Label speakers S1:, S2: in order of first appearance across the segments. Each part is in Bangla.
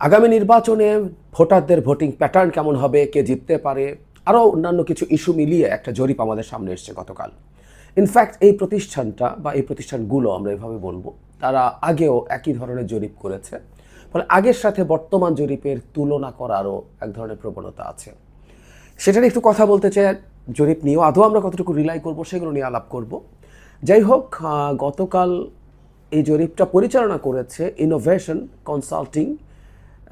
S1: আগামী নির্বাচনে ভোটারদের ভোটিং প্যাটার্ন কেমন হবে, কে জিততে পারে, আরও অন্যান্য কিছু ইস্যু মিলিয়ে একটা জরিপ আমাদের সামনে এসছে গতকাল। ইনফ্যাক্ট এই প্রতিষ্ঠানটা বা এই প্রতিষ্ঠানগুলো আমরা এভাবে বলব, তারা আগেও একই ধরনের জরিপ করেছে, ফলে আগের সাথে বর্তমান জরিপের তুলনা করারও এক ধরনের প্রবণতা আছে। সেটার একটু কথা বলতে চাই, জরিপ নিয়েও আদৌ আমরা কতটুকু রিলাই করব সেগুলো নিয়ে আলাপ করব। যাই হোক গতকাল এই জরিপটা পরিচালনা করেছে ইনোভেশন কনসাল্টিং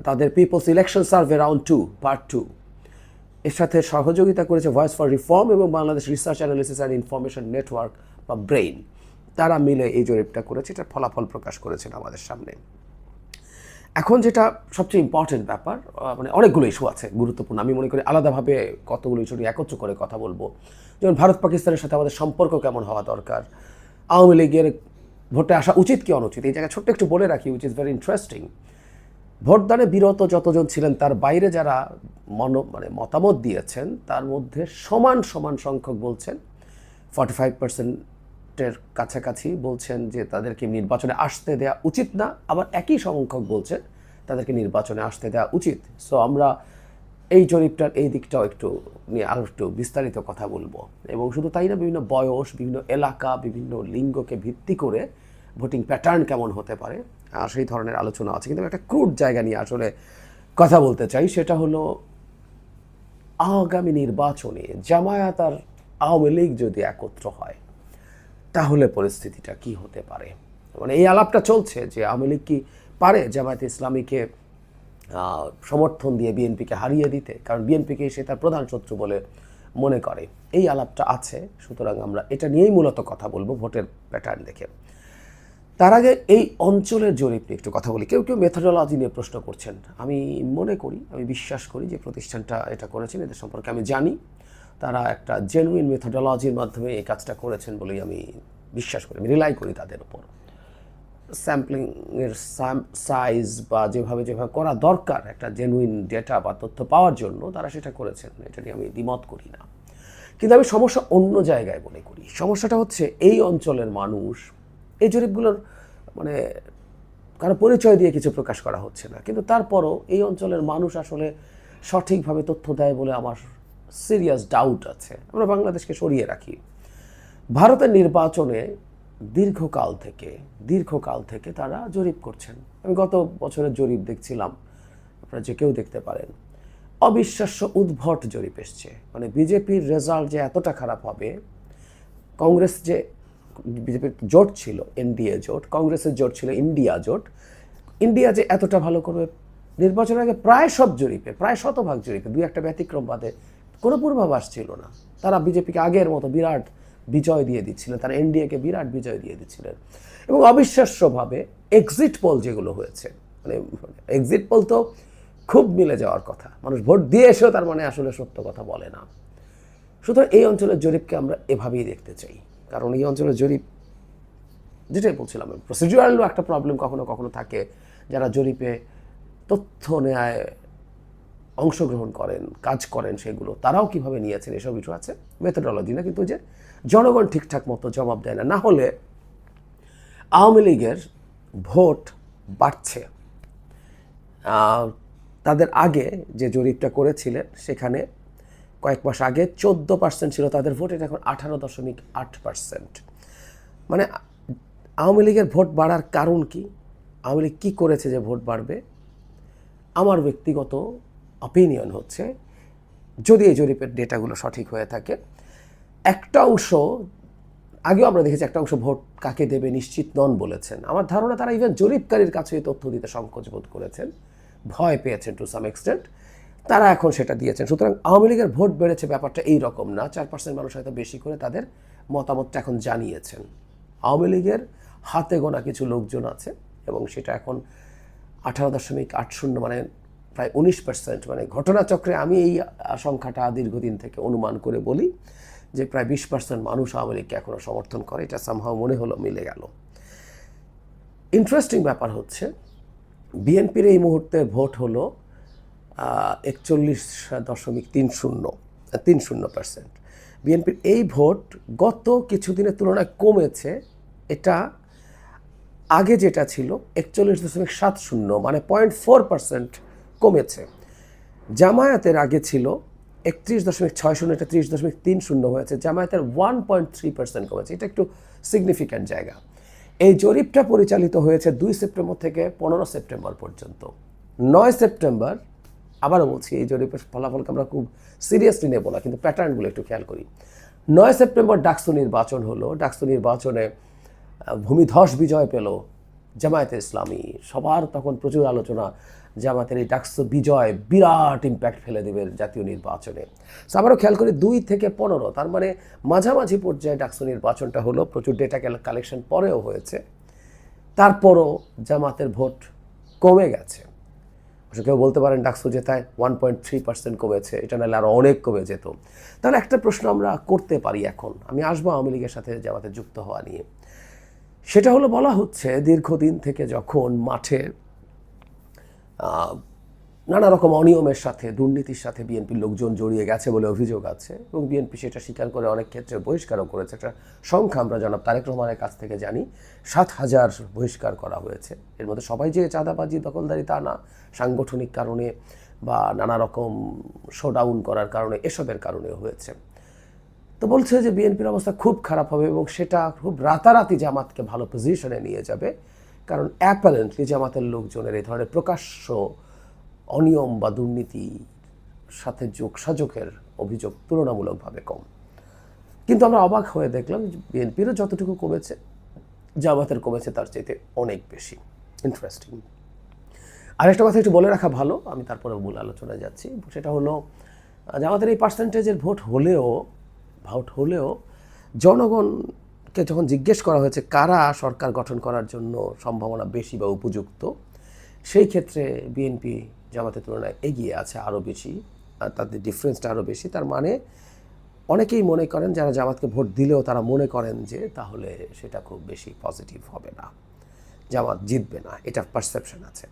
S1: তাদের people's election survey round two part two এর সাথে সহযোগিতা করেছে ভয়েস ফর রিফর্ম এবং Bangladesh research analysis and information network বা ব্রেইন তারা মিলে এই জরিপটা করেছে এটার ফলাফল প্রকাশ করেছেন আমাদের সামনে। এখন যেটা সবচেয়ে ইম্পর্টেন্ট ব্যাপার মানে অনেকগুলো ইস্যু আছে, গুরুত্বপূর্ণ। আমি মনে করি আলাদাভাবে কতগুলো ইস্যু নিয়ে একত্র করে কথা বলব। যেমন ভারত, পাকিস্তানের সাথে আমাদের সম্পর্ক কেমন হওয়া দরকার? আওয়ামী লীগের ভোটে আসা উচিত কি অনুচিত? এই জায়গায় ছোট্ট একটু বলে রাখি উইচ ইজ ভেরি ইন্টারেস্টিং ভোটদানে বিরত যতজন ছিলেন, তার বাইরে যারা মন মানে মতামত দিয়েছেন, তার মধ্যে সমান সমান সংখ্যক বলছেন ফর্টি ফাইভ পার্সেন্টের কাছাকাছি বলছেন যে তাদেরকে নির্বাচনে আসতে দেওয়া উচিত না, আবার একই সংখ্যক বলছেন তাদেরকে নির্বাচনে আসতে দেওয়া উচিত। সো আমরা এই জরিপটার এই দিকটাও একটু নিয়ে আরও একটু বিস্তারিত কথা বলব। এবং শুধু তাই না, বিভিন্ন বয়স, বিভিন্ন এলাকা, বিভিন্ন লিঙ্গকে ভিত্তি করে ভোটিং প্যাটার্ন কেমন হতে পারে? সেই ধরনের আলোচনা আছে। কিন্তু একটা ক্রুড জায়গা নিয়ে আসলে কথা বলতে চাই। সেটা হলো, আগামী নির্বাচনে জামায়াত আর আওয়ামী লীগ যদি একত্র হয়, তাহলে পরিস্থিতিটা কি হতে পারে? মানে এই আলাপটা চলছে যে আওয়ামী লীগ কি পারে জামায়াত ইসলামীকে সমর্থন দিয়ে বিএনপিকে হারিয়ে দিতে? কারণ বিএনপিকে সে তার প্রধান শত্রু বলে মনে করে। এই আলাপটা আছে, সুতরাং আমরা এটা নিয়েই মূলত কথা বলব ভোটের প্যাটার্ন দেখে। তার আগে এই অঞ্চলের জরিপ নিয়ে একটু কথা বলি। কেউ কেউ মেথোডোলজি নিয়ে প্রশ্ন করছেন। আমি মনে করি, আমি বিশ্বাস করি যে প্রতিষ্ঠানটা এটা করেছেন, এদের সম্পর্কে আমি জানি। তারা একটা জেনুইন মেথোডোলজির মাধ্যমে এই কাজটা করেছেন বলেই আমি বিশ্বাস করি, আমি রিলাই করি তাদের উপর। স্যাম্পলিংয়ের সাইজ বা যেভাবে যেভাবে করা দরকার, একটা জেনুইন ডেটা বা তথ্য পাওয়ার জন্য তারা সেটা করেছেন। এটা নিয়ে আমি দ্বিমত করি না। কিন্তু আমি সমস্যা অন্য জায়গায় মনে করি। সমস্যাটা হচ্ছে এই অঞ্চলের মানুষ এই জরিপগুলোর মানে কারও পরিচয় দিয়ে কিছু প্রকাশ করা হচ্ছে না। কিন্তু তারপরও এই অঞ্চলের মানুষ আসলে সঠিকভাবে তথ্য দেয় বলে আমার সিরিয়াস ডাউট আছে। আমরা বাংলাদেশকে সরিয়ে রাখি। ভারতের নির্বাচনে দীর্ঘকাল থেকে দীর্ঘকাল থেকে তারা জরিপ করছেন। আমি গত বছরের জরিপ দেখছিলাম, আপনারা যে কেউ দেখতে পারেন। অবিশ্বাস্য উদ্ভট জরিপ এসছে। মানে বিজেপির রেজাল্ট যে এতটা খারাপ হবে, কংগ্রেস যে বিজেপির জোট ছিল, এনডিএ জোট, কংগ্রেসের জোট ছিল, ইন্ডিয়া জোট। ইন্ডিয়া যে এতটা ভালো করবে, নির্বাচনের আগে প্রায় সব জরিপে, প্রায় শতভাগ জরিপে, দুই একটা ব্যতিক্রম বাদে কোনো পূর্বাভাস ছিল না। তারা বিজেপিকে আগের মতো বিরাট বিজয় দিয়ে দিচ্ছিলেন, তারা এনডিএকে বিরাট বিজয় দিয়ে দিচ্ছিলেন। এবং অবিশ্বাস্যভাবে এক্সিট পোল যেগুলো হয়েছে মানে এক্সিট পোল তো খুব মিলে যাওয়ার কথা, মানুষ ভোট দিয়ে এসেও তার মানে আসলে সত্য কথা বলে না। সুতরাং এই অঞ্চলের জরিপকে আমরা এভাবেই দেখতে চাই। কারণ এই অঞ্চলের জরিপ, যেটাই বলছিলাম প্রসিডিউরালও একটা প্রবলেম কখনো কখনো থাকে যারা জরিপে তথ্য নেয় অংশগ্রহণ করেন, কাজ করেন সেগুলো। তারাও কীভাবে নিয়েছেন এসব ইস্যু আছে? মেথোডোলজি না, কিন্তু যে জনগণ ঠিকঠাক মতো জবাব দেয় না। না হলে আওয়ামী লীগের ভোট বাড়ছে। তাদের আগে যে জরিপটা করেছিলেন, সেখানে কয়েক মাস আগে চোদ্দ পার্সেন্ট ছিল তাদের ভোট, এটা এখন আঠারো দশমিক আট পার্সেন্ট মানে আওয়ামী লীগের ভোট বাড়ার কারণ কি? আওয়ামী লীগ কী করেছে যে ভোট বাড়বে? আমার ব্যক্তিগত অপিনিয়ন হচ্ছে, যদি এই জরিপের ডেটাগুলো সঠিক হয়ে থাকে, একটা অংশ, আগেও আমরা দেখেছি একটা অংশ ভোট কাকে দেবে নিশ্চিত নন বলেছেন। আমার ধারণা তারা ইভেন জরিপকারীর কাছে এই তথ্য দিতে সংকোচ বোধ করেছেন, ভয় পেয়েছেন টু সাম এক্সটেন্ট তারা এখন সেটা দিয়েছেন। সুতরাং আওয়ামী লীগের ভোট বেড়েছে ব্যাপারটা এই রকম না। চার পার্সেন্ট মানুষ হয়তো বেশি করে তাদের মতামতটা এখন জানিয়েছেন। আওয়ামী লীগের হাতে গোনা কিছু লোকজন আছে এবং সেটা এখন আঠারো দশমিক আট শূন্য মানে প্রায় উনিশ পার্সেন্ট মানে ঘটনাচক্রে আমি এই সংখ্যাটা দীর্ঘদিন থেকে অনুমান করে বলি যে প্রায় বিশ পার্সেন্ট মানুষ আওয়ামী লীগকে এখনও সমর্থন করে। এটা সামহাও মনে হলো, মিলে গেল। ইন্টারেস্টিং ব্যাপার হচ্ছে, বিএনপির এই মুহূর্তে ভোট হলো একচল্লিশ দশমিক তিন শূন্য তিন শূন্য পার্সেন্ট বিএনপির এই ভোট গত কিছুদিনের তুলনায় কমেছে। এটা আগে যেটা ছিল একচল্লিশ দশমিক সাত শূন্য মানে পয়েন্ট ফোর পার্সেন্ট কমেছে। জামায়াতের আগে ছিল একত্রিশ দশমিক ছয় শূন্য, এটা ত্রিশ দশমিক তিন শূন্য হয়েছে। জামায়াতের ওয়ান পয়েন্ট থ্রি পার্সেন্ট কমেছে। এটা একটু সিগনিফিক্যান্ট জায়গা। এই জরিপটা পরিচালিত হয়েছে দুই সেপ্টেম্বর থেকে পনেরো সেপ্টেম্বর পর্যন্ত। নয় সেপ্টেম্বর আবারও বলছি, এই জরিপের ফলাফলকে আমরা খুব সিরিয়াসলি নেব না, কিন্তু প্যাটার্নগুলো একটু খেয়াল করি। নয় সেপ্টেম্বর ডাকসু নির্বাচন হলো, ডাকসু নির্বাচনে ভূমিধস বিজয় পেল জামায়াতে ইসলামী। সবার তখন প্রচুর আলোচনা জামাতের এই ডাকসু বিজয় বিরাট ইম্প্যাক্ট ফেলে দেবে জাতীয় নির্বাচনে। সো আমারও খেয়াল করি, দুই থেকে পনেরো, তার মানে মাঝামাঝি পর্যায়ে ডাকসু নির্বাচনটা হলো, প্রচুর ডেটা কালেকশন পরেও হয়েছে। তারপরও জামাতের ভোট কমে গেছে। অবশ্য কেউ বলতে পারেন ডাকসু জেতায় ওয়ান পয়েন্ট থ্রি পার্সেন্ট কমেছে, এটা নাহলে আরও অনেক কমে যেত। তাহলে একটা প্রশ্ন আমরা করতে পারি এখন। আমি আসব আওয়ামী লীগের সাথে যাওয়াতে যুক্ত হওয়া নিয়ে। সেটা হলো বলা হচ্ছে, দীর্ঘদিন থেকে যখন মাঠে নানা রকম অনিয়মের সাথে, দুর্নীতির সাথে বিএনপির লোকজন জড়িয়ে গেছে বলে অভিযোগ আছে এবং বিএনপি সেটা স্বীকার করে অনেক ক্ষেত্রে বহিষ্কারও করেছে। একটা সংখ্যা আমরা জনাব তারেক রহমানের কাছ থেকে জানি, সাত হাজার বহিষ্কার করা হয়েছে। এর মধ্যে সবাই যে চাঁদাবাজি, দখলদারি তা না। সাংগঠনিক কারণে বা নানা রকম শোডাউন করার কারণে, এসবের কারণে হয়েছে। তো বলছে যে বিএনপির অবস্থা খুব খারাপ হবে এবং সেটা খুব রাতারাতি জামাতকে ভালো পজিশনে নিয়ে যাবে। কারণ অ্যাপারেন্টলি জামাতের লোকজনের এই ধরনের প্রকাশ্য অনিয়ম বা দুর্নীতি সাথে যোগ সাজকের অভিযোগ তুলনামূলকভাবে কম। কিন্তু আমরা অবাক হয়ে দেখলাম যে বিএনপিরও যতটুকু কমেছে, জামাতের কমেছে তার চাইতে অনেক বেশি। ইন্টারেস্টিং আরেকটা কথা একটু বলে রাখা ভালো, আমি তারপরে মূল আলোচনায় যাচ্ছি। সেটা হলো, জামাতের এই পার্সেন্টেজের ভোট হলেও ভোট হলেও জনগণকে যখন জিজ্ঞেস করা হয়েছে কারা সরকার গঠন করার জন্য সম্ভাবনা বেশি বা উপযুক্ত, সেই ক্ষেত্রে বিএনপি জামাতের তুলনায় এগিয়ে আছে আরও বেশি, আর তাদের ডিফারেন্সটা আরও বেশি। তার মানে অনেকেই মনে করেন যারা জামাতকে ভোট দিলেও তারা মনে করেন যে তাহলে সেটা খুব বেশি পজিটিভ হবে না। জামাত জিতবে না, এটা পারসেপশন আছে।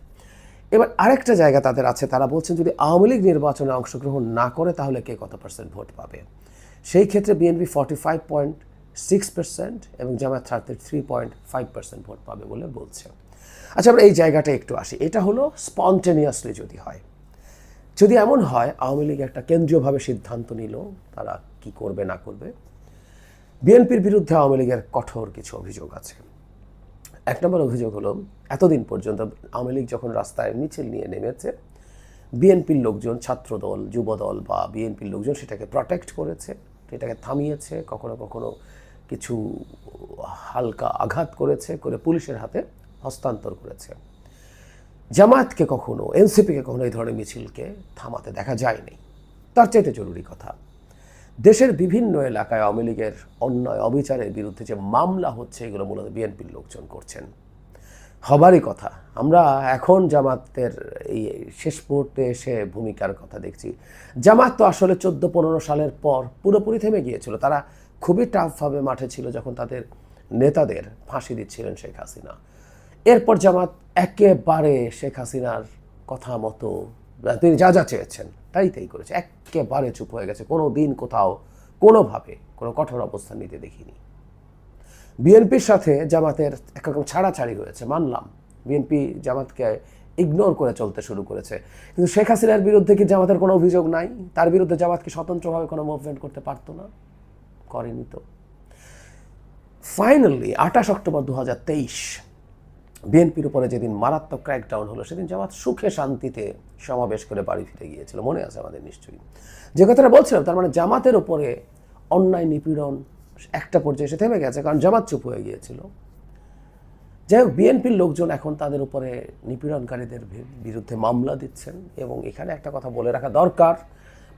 S1: এবার আরেকটা জায়গা তাদের আছে, তারা বলছেন যদি আওয়ামী লীগ নির্বাচনে অংশগ্রহণ না করে তাহলে কে কত পার্সেন্ট ভোট পাবে? সেই ক্ষেত্রে BNP forty five point six percent এবং Jamaat thirty three point five percent vote পাবে বলে বলছে। আচ্ছা আমরা এই জায়গাটা একটু আসি। এটা হলো স্পন্টেনিয়াসলি যদি হয়। যদি এমন হয়, আওয়ামী লীগ একটা কেন্দ্রীয়ভাবে সিদ্ধান্ত নিল, তারা কি করবে, না করবে? বিএনপির বিরুদ্ধে আওয়ামী লীগের কঠোর কিছু অভিযোগ আছে। এক নম্বর অভিযোগ হলো, এতদিন পর্যন্ত আওয়ামী লীগ যখন রাস্তায় মিছিল নিয়ে নেমেছে, বিএনপির লোকজন, ছাত্রদল, যুবদল বা বিএনপির লোকজন সেটাকে প্রটেক্ট করেছে, সেটাকে থামিয়েছে, কখনো কখনো কিছু হালকা আঘাত করেছে, করে পুলিশের হাতে হস্তান্তর করেছে। জামায়াতকে কখনো, এনসিপিকে কখনো এই ধরনের মিছিলকে থামাতে দেখা যায়নি। তার চাইতে জরুরি কথা, দেশের বিভিন্ন এলাকায় আওয়ামী লীগের অন্যায়, অবিচারের বিরুদ্ধে যে মামলা হচ্ছে, এগুলো মূলত বিএনপির লোকজন করছেন। হবারই কথা, আমরা এখন জামাতের এই শেষ মুহূর্তে এসে ভূমিকার কথা দেখছি। জামাত তো আসলে চোদ্দ পনেরো সালের পর পুরোপুরি থেমে গিয়েছিল। তারা খুবই টাফভাবে মাঠে ছিল যখন তাদের নেতাদের ফাঁসি দিচ্ছিলেন শেখ হাসিনা। এরপর জামাত একেবারে শেখ হাসিনার কথা মতো তিনি যা যা চেয়েছেন, তাই তাই করেছে। একেবারে চুপ হয়ে গেছে, কোনো দিন কোথাও, কোনোভাবে কোনো কঠোর অবস্থান নিতে দেখিনি। বিএনপির সাথে জামাতের একরকম ছাড়াছাড়ি হয়েছে, মানলাম। বিএনপি জামাতকে ইগনোর করে চলতে শুরু করেছে। কিন্তু শেখ হাসিনার বিরুদ্ধে কি জামাতের কোনো অভিযোগ নাই? তার বিরুদ্ধে জামাতকে স্বতন্ত্রভাবে কোনো মুভমেন্ট করতে পারতো না? করেনি তো। ফাইনালি আঠাশ অক্টোবর দু হাজার তেইশ বিএনপির উপরে যেদিন মারাত্মক ক্র্যাকডাউন হলো, সেদিন জামাত সুখে শান্তিতে সমাবেশ করে বাড়ি ফিরে গিয়েছিল। মনে আছে আমাদের নিশ্চয়ই। যে কথাটা বলছিলাম, তার মানে জামাতের উপরে অন্যায়, নিপীড়ন একটা পর্যায়ে এসে থেমে গেছে, কারণ জামাত চুপ হয়ে গিয়েছিল। যাই হোক, বিএনপির লোকজন এখন তাদের উপরে নিপীড়নকারীদের বিরুদ্ধে মামলা দিচ্ছেন এবং এখানে একটা কথা বলে রাখা দরকার,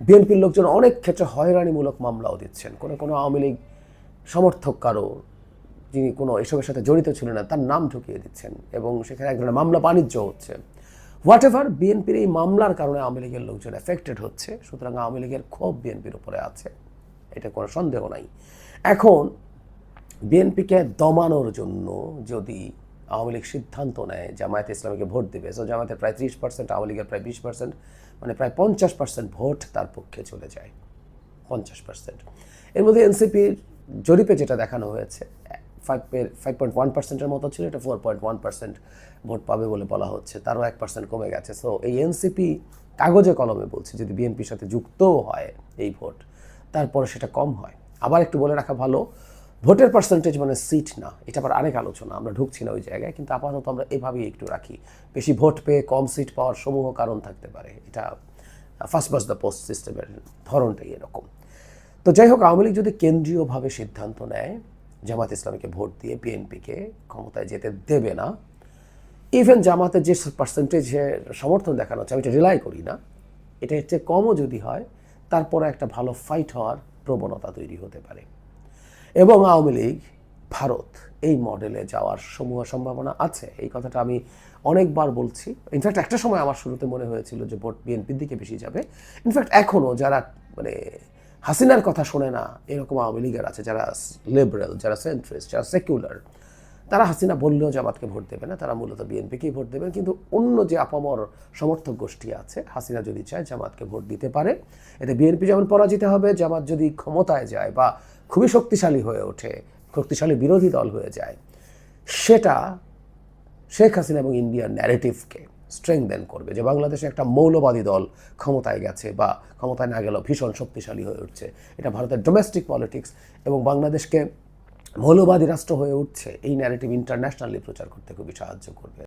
S1: বিএনপির লোকজন অনেক ক্ষেত্রে হয়রানিমূলক মামলাও দিচ্ছেন। কোনো কোনো আওয়ামী লীগ সমর্থক কারও যিনি কোনো এসবের সাথে জড়িত ছিলেন না, তার নাম ঢুকিয়ে দিচ্ছেন এবং সেখানে এক ধরনের মামলা বাণিজ্য হচ্ছে। হোয়াট এভার বিএনপির এই মামলার কারণে আওয়ামী লীগের লোকজন এফেক্টেড হচ্ছে, সুতরাং আওয়ামী লীগের ক্ষোভ বিএনপির উপরে আছে, এটা কোনো সন্দেহ নাই। এখন বিএনপিকে দমানোর জন্য যদি আওয়ামী লীগ সিদ্ধান্ত নেয়, জামায়াত ইসলামীকে ভোট দেবে সো জামায়াতের প্রায় ত্রিশ পার্সেন্ট আওয়ামী লীগের প্রায় বিশ পার্সেন্ট মানে প্রায় পঞ্চাশ পার্সেন্ট ভোট তার পক্ষে চলে যায়। পঞ্চাশ পার্সেন্ট এর মধ্যে এনসিপির জরিপে যেটা দেখানো হয়েছে ফাইভ ফাইভ পয়েন্ট ওয়ান পার্সেন্টের মতো ছিল, এটা four point one percent vote পাবে বলে বলা হচ্ছে, তারও এক পার্সেন্ট কমে গেছে। সো এই এনসিপি কাগজে কলমে বলছে, যদি বিএনপির সাথে যুক্তও হয় এই ভোট তারপরে সেটা কম হয়। আবার একটু বলে রাখা ভালো, ভোটের পার্সেন্টেজ মানে সিট না, এটা আবার আরেক আলোচনা, আমরা ঢুকছি না ওই জায়গায়, কিন্তু আপাতত আমরা এভাবেই একটু রাখি। বেশি ভোট পেয়ে কম সিট পাওয়ার সমূহ কারণ থাকতে পারে, এটা ফার্স্ট বাস দ্য পোস্ট সিস্টেমের ধরনটাই এরকম। তো যাই হোক, আওয়ামী লীগ যদি কেন্দ্রীয়ভাবে সিদ্ধান্ত নেয় জামাত ইসলামীকে ভোট দিয়ে বিএনপিকে ক্ষমতায় যেতে দেবে না। ইভেন জামাতের যে পার্সেন্টেজে সমর্থন দেখানো হচ্ছে, আমি এটা রিলাই করি না। এটা হচ্ছে কমও যদি হয় তারপরে একটা ভালো ফাইট হওয়ার প্রবণতা তৈরি হতে পারে। এবং আওয়ামী লীগ, ভারত এই মডেলে যাওয়ার সমূহ সম্ভাবনা আছে। এই কথাটা আমি অনেকবার বলছি। ইনফ্যাক্ট একটা সময় আমার শুরুতে মনে হয়েছিল যে ভোট বিএনপির দিকে বেশি যাবে। ইনফ্যাক্ট এখনও যারা মানে হাসিনার কথা শোনে না এরকম আওয়ামী লীগের আছে, যারা লিবারেল যারা সেন্ট্রিস্ট যারা সেকুলার তারা হাসিনা বললেও জামাতকে ভোট দেবে না, তারা মূলত বিএনপিকেই ভোট দেবেন। কিন্তু অন্য যে আপামর সমর্থক গোষ্ঠী আছে, হাসিনা যদি চায় জামাতকে ভোট দিতে পারে। এতে বিএনপি যেমন পরাজিত হবে, জামাত যদি ক্ষমতায় যায় বা খুবই শক্তিশালী হয়ে ওঠে, শক্তিশালী বিরোধী দল হয়ে যায়, সেটা শেখ হাসিনা এবং ইন্ডিয়ার ন্যারেটিভকে স্ট্রেংদেন করবে যে বাংলাদেশে একটা মৌলবাদী দল ক্ষমতায় গেছে বা ক্ষমতায় না গেলেও ভীষণ শক্তিশালী হয়ে উঠছে। এটা ভারতের ডোমেস্টিক পলিটিক্স এবং বাংলাদেশকে মৌলবাদী রাষ্ট্র হয়ে উঠছে, এই ন্যারেটিভ ইন্টারন্যাশনালি প্রচার করতে খুবই সাহায্য করবে।